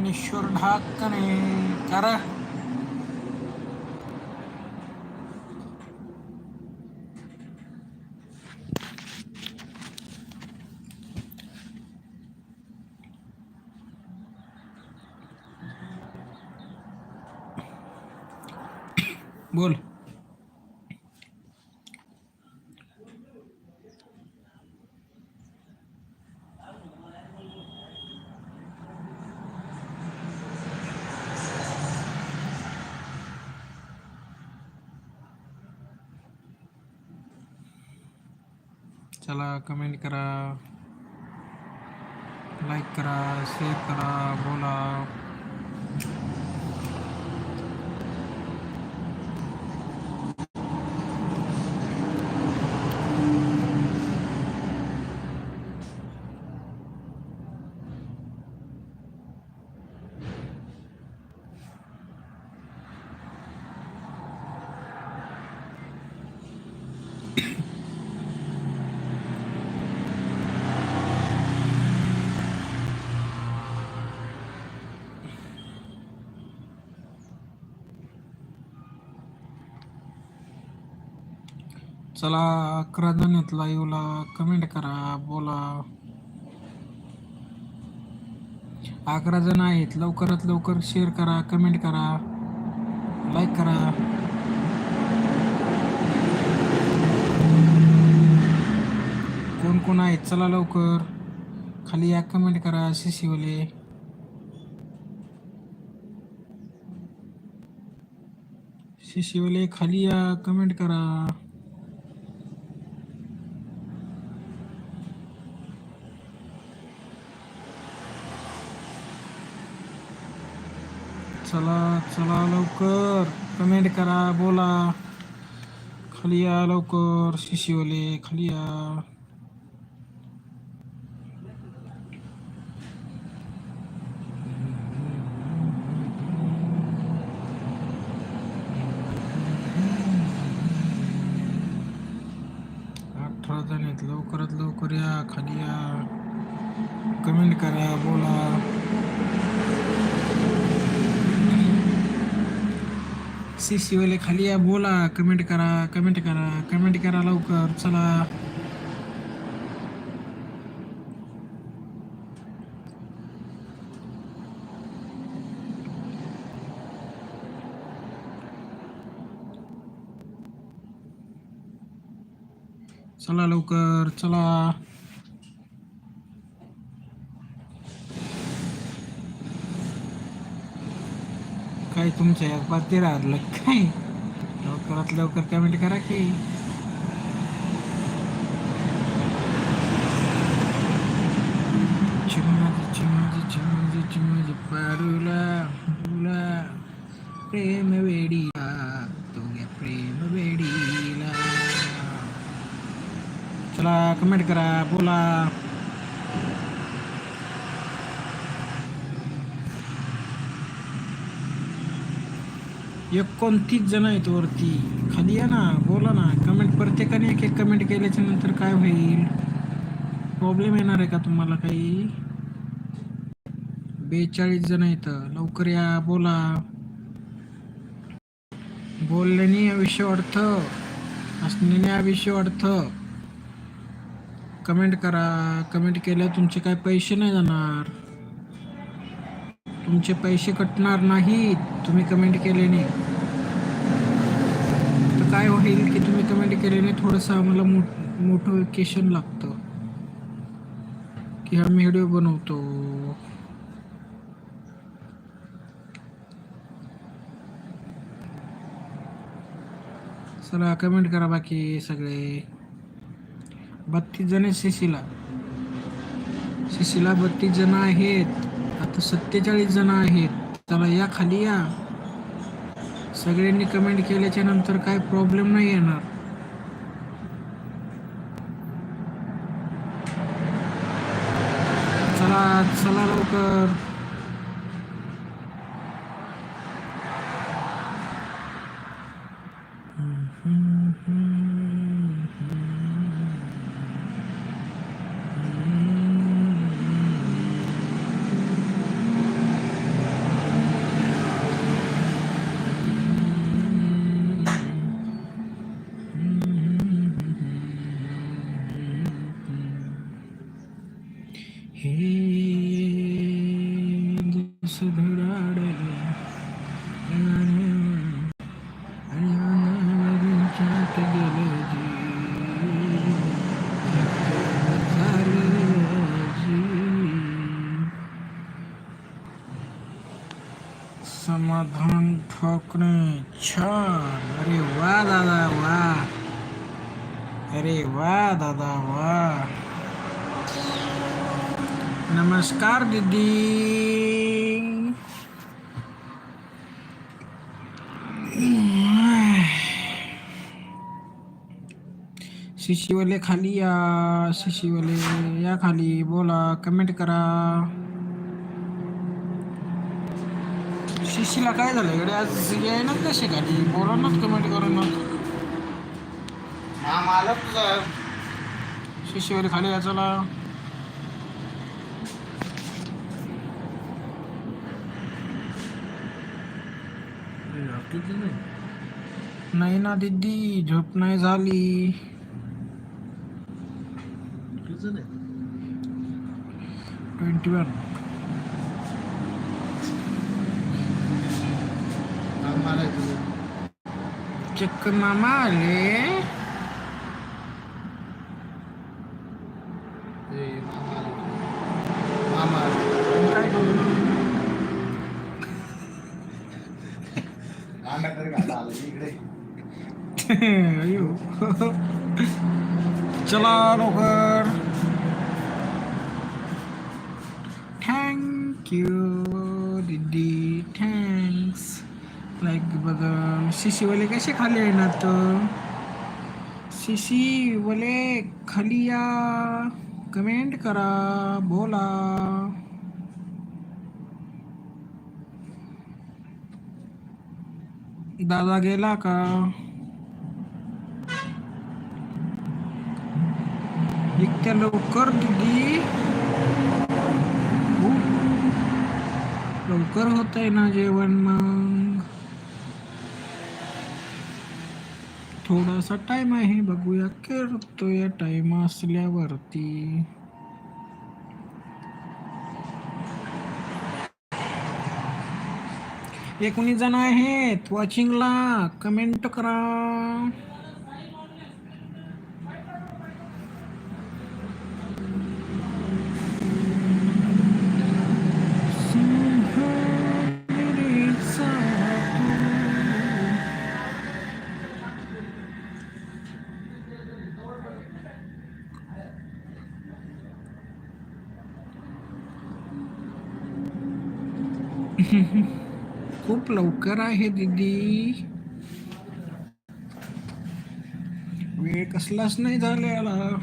ज्ञानेश्वर ढाकणे करा बोल चला कमेंट करा. लाईक करा शेअर करा बोला. चला अकरा जण आहेत लाईव्हला कमेंट करा बोला. अकरा जण आहेत लवकरात लवकर शेअर करा कमेंट करा लाईक करा. कोण कोण आहेत चला लवकर. खाली या कमेंट करा शिशिवले शिशिवले खाली या कमेंट करा. चला चला लवकर. कमेंट करा बोला. खाली या लवकर शिशिवले खाली या अठरा जण आहेत लवकरात लवकर या खाली या कमेंट करा बोला सी वाले खाली या बोला कमेंट करा कमेंट करा कमेंट करा लवकर चला. चला लवकर चला. काय तुमच्या बाती राहिलं? काय? लवकरात लवकर कमेंट करा की. चिमाजी चिमाजी चिमाजी चिमाजी पारुला तुला प्रेम वेडीला तुझ्या प्रेम वेडीला. चला कमेंट करा बोला. एकोणतीस जण आहेत वरती. खाली या ना बोला ना. कमेंट प्रत्येकाने एक एक कमेंट केल्याच्यानंतर काय होईल? प्रॉब्लेम येणार आहे का तुम्हाला काही? बेचाळीस जण आहेत. लवकर या बोला. बोलल्याने आयुष्य अर्थ हसण्याने आयुष्य अर्थ कमेंट करा. कमेंट केल्यावर तुमचे काय पैसे नाही जाणार. तुमचे पैसे कटणार नाहीत तुम्ही कमेंट केल्याने. तर काय होईल की तुम्ही कमेंट केल्याने थोडंसं आम्हाला मोठ मोटिवेशन लागतं. की आम्ही व्हिडिओ बनवतो. चला कमेंट करा बाकी सगळे. बत्तीस जण आहेत शिशीला. शिशीला बत्तीस जण आहेत. आता सत्तेचाळीस जण आहेत. चला या खाली या. सगळ्यांनी कमेंट केल्याच्यानंतर काय प्रॉब्लेम नाही येणार. चला चला लवकर. समाधान ठोकणे छान अरे वा दादा वा अरे वा दादा वा नमस्कार दीदी। शिशीवाले खाली या शिशीवाले या खाली बोला कमेंट करा। शिशीला काय झालं? इकडे आज येईना कसे खाली बोला ना कमेंट करा ना हा मालक तुझा. शिशीवाले खाली या चला. नाही. ना दीदी झोप नाही झाली. ट्वेंटी वन चक्क मामा आले काय करू? अयो. चला लवकर थँक यू दीदी थँक्स लाईक बघा शिशीवाले कसे खाली येणार शिशीवाले खाली या? कमेंट करा, बोला. दादा गेला का? लवकर दिदी खूप लवकर होत आहे ना जेवण मग. थोडासा टाइम आहे बघूया. करतोय टाइम असल्यावरती. एकोणीस जण आहेत. वॉचिंगला कमेंट करा. खूप लवकर आहे दीदी. वेळ कसलाच नाही झालेला.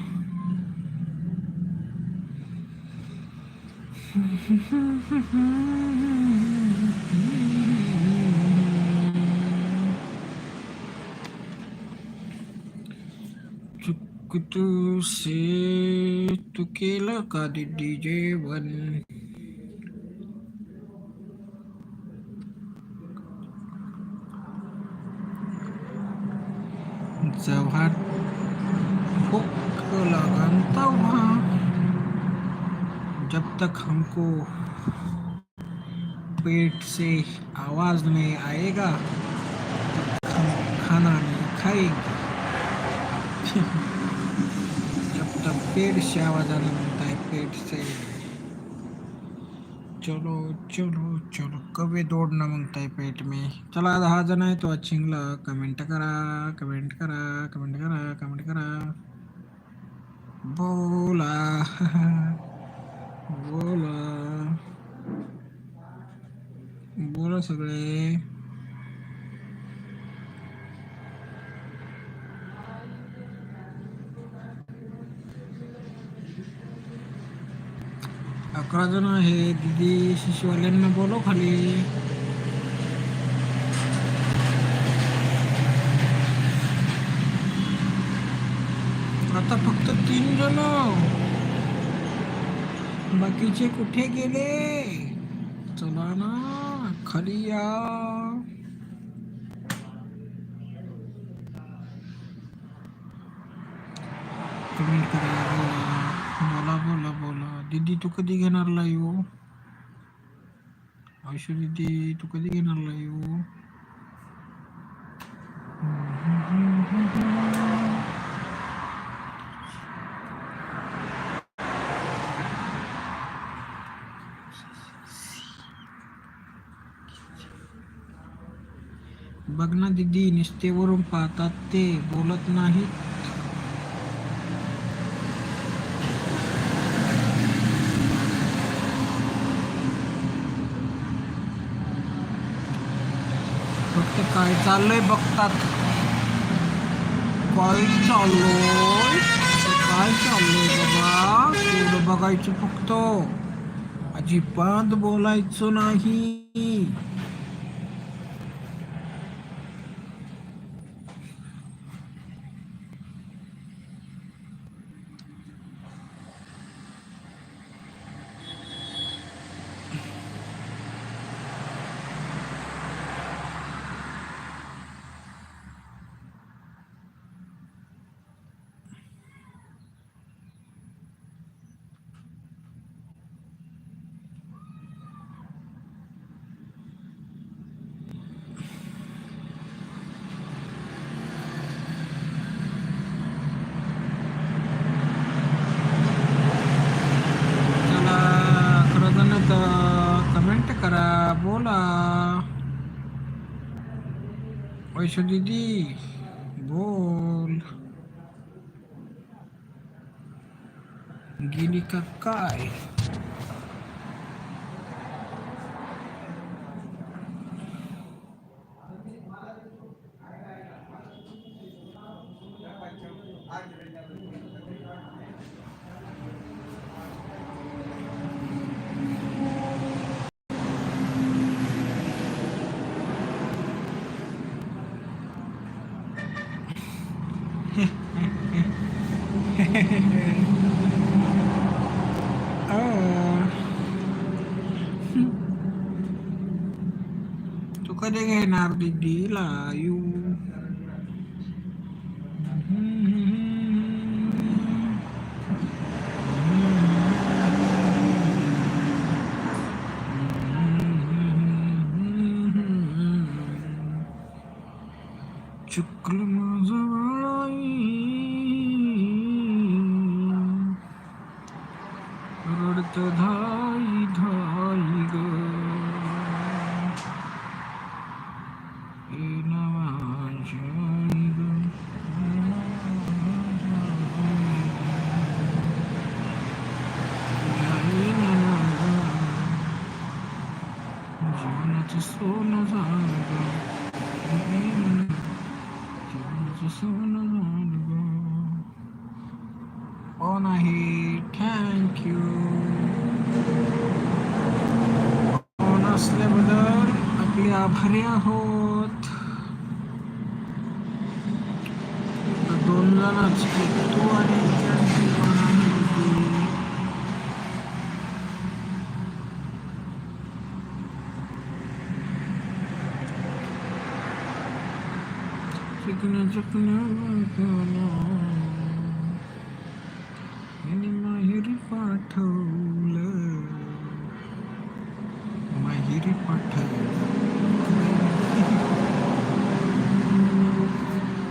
चुक तू से तू केलं का दीदी जेवण? जेव्हा भूख लगन वहाँ जब तक हमको पेट से आवाज़ नहीं आएगा, तब तक हम खाना नहीं खाएँगे। जब तक पेट से आवाज़ आने लगता है, पेट से चलो चलो चलो. कभी दौड़ना मांगता है पेट में. चला दहा जण आहेत तो वॉचिंगला कमेंट करा कमेंट करा कमेंट करा कमेंट करा. बोला. बोला. बोला सगळे. अकरा जण आहे दिदी शिशुवाल्यांना बोलो खाली. आता फक्त तीन जण. बाकीचे कुठे गेले? चला ना खाली या. कमेंट करा दीदी तू कधी घेणार लाईव्ह आयुष्य दीदी तू कधी घेणार लाईव्ह बघ ना दीदी निस्तेवरून पाहतात ते बोलत नाहीत. फक्त काय चाललंय बघतात काय चाललोय काय चाललंय बाबा तेवढं बघायचं फक्त अजिबात बोलायचं नाही चला खरं जण कमेंट करा बोला वैशू दीदी बोल गेली का काय अं. तू कधी घेणार दीदीला यू माहेरी पाठवलं माहेरी पाठवलं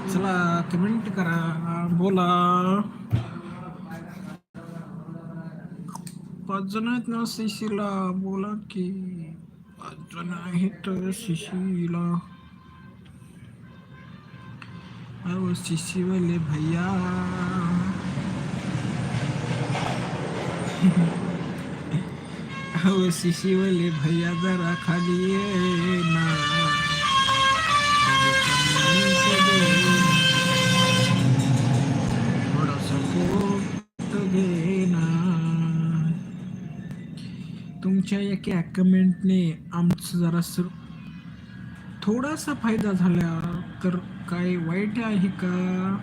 चला कमेंट करा बोला पाच जण आहेत ना शिशीला बोला की पाच जण आहेत शिशीला शिशीवाले भैया। अहो शिशीवले भैया जरा खाली ये ना। थोडा सपोर्ट घे ना। तुमच्या एका कमेंटने आमचं जरा थोडासा फायदा झाला तर काही वाईट आहे का?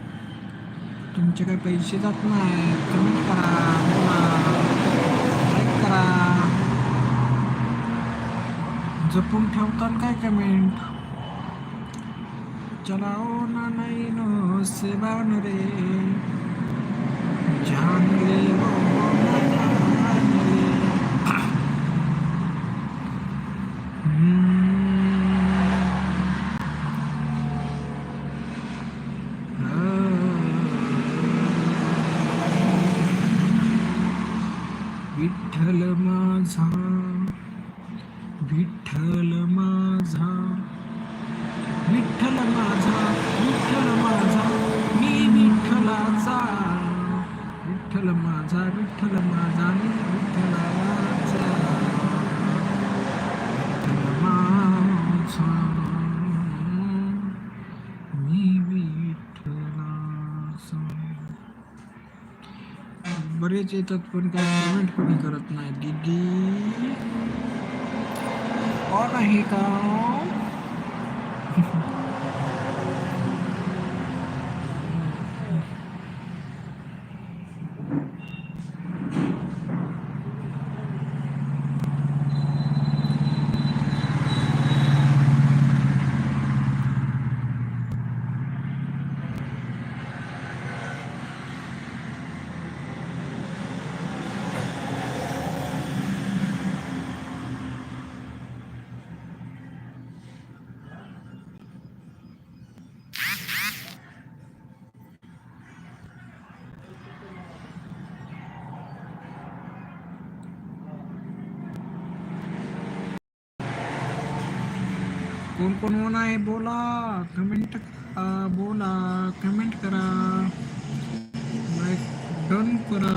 तुमचे काही पैसे जात नाही कमेंट करा लाईक करा. जपून ठेवतात काय कमेंट? चलाओ हो ना नाही नो सेवा न रे. जान ले बरेच येतात पण काय पेमेंट कोणी करत नाही दीदी कोण आहे का? कोण कोण होणार आहे? बोला. कमेंट बोला. कमेंट करा. लाईक डन करा.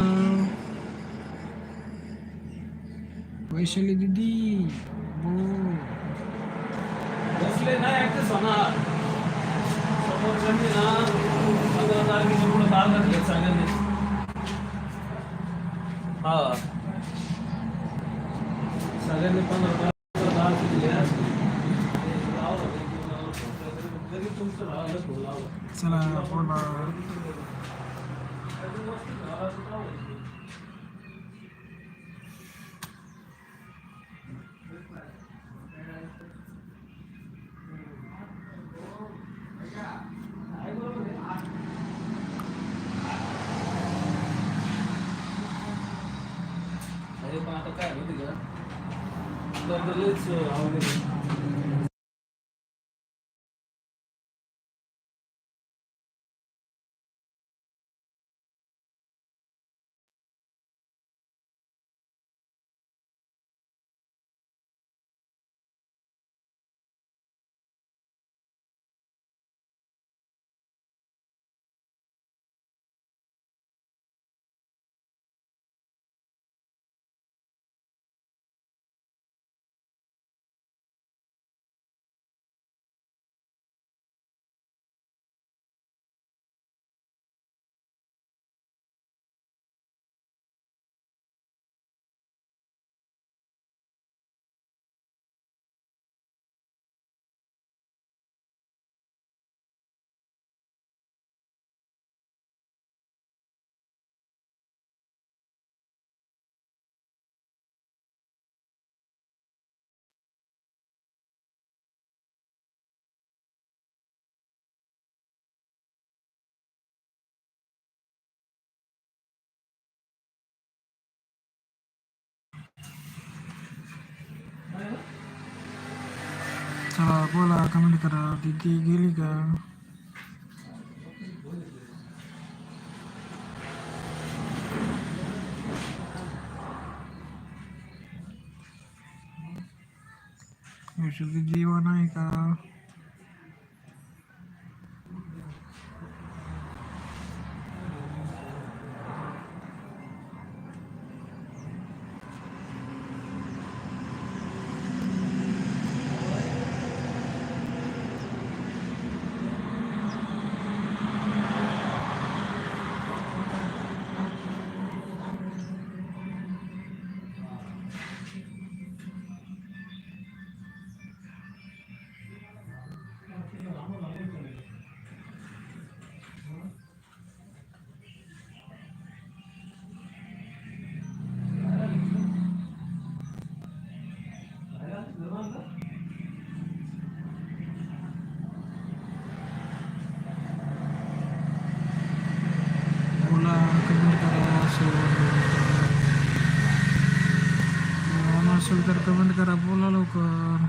वैशाली दीदी बो बसले नाही ऍक्सेस होणार समोरच्यांनी ना पंधरा तारखेच्या पुढे काल घातले सगळ्यांनी. हा. सगळ्यांनी पंधरा चला बोला अरे पण आता काय माहिती का आपलं तर लयच अवघड आहे. चला बोला कमेंट करा दीदी गेली का यशोदी जीवन आहे का करतो बंद करा बोला लवकर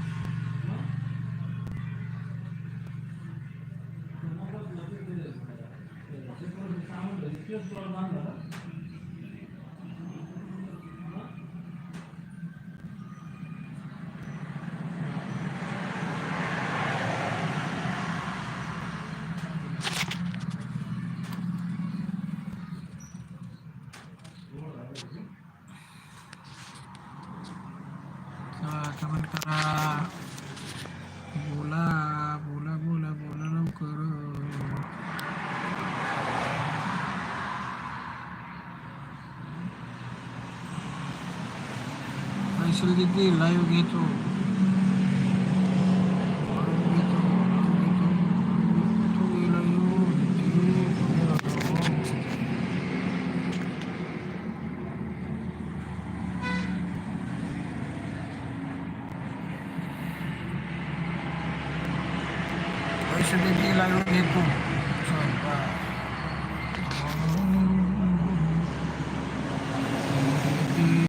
कमेंट करा बोला बोला बोला बोला लवकर पैसे किती लाईव्ह घेतो?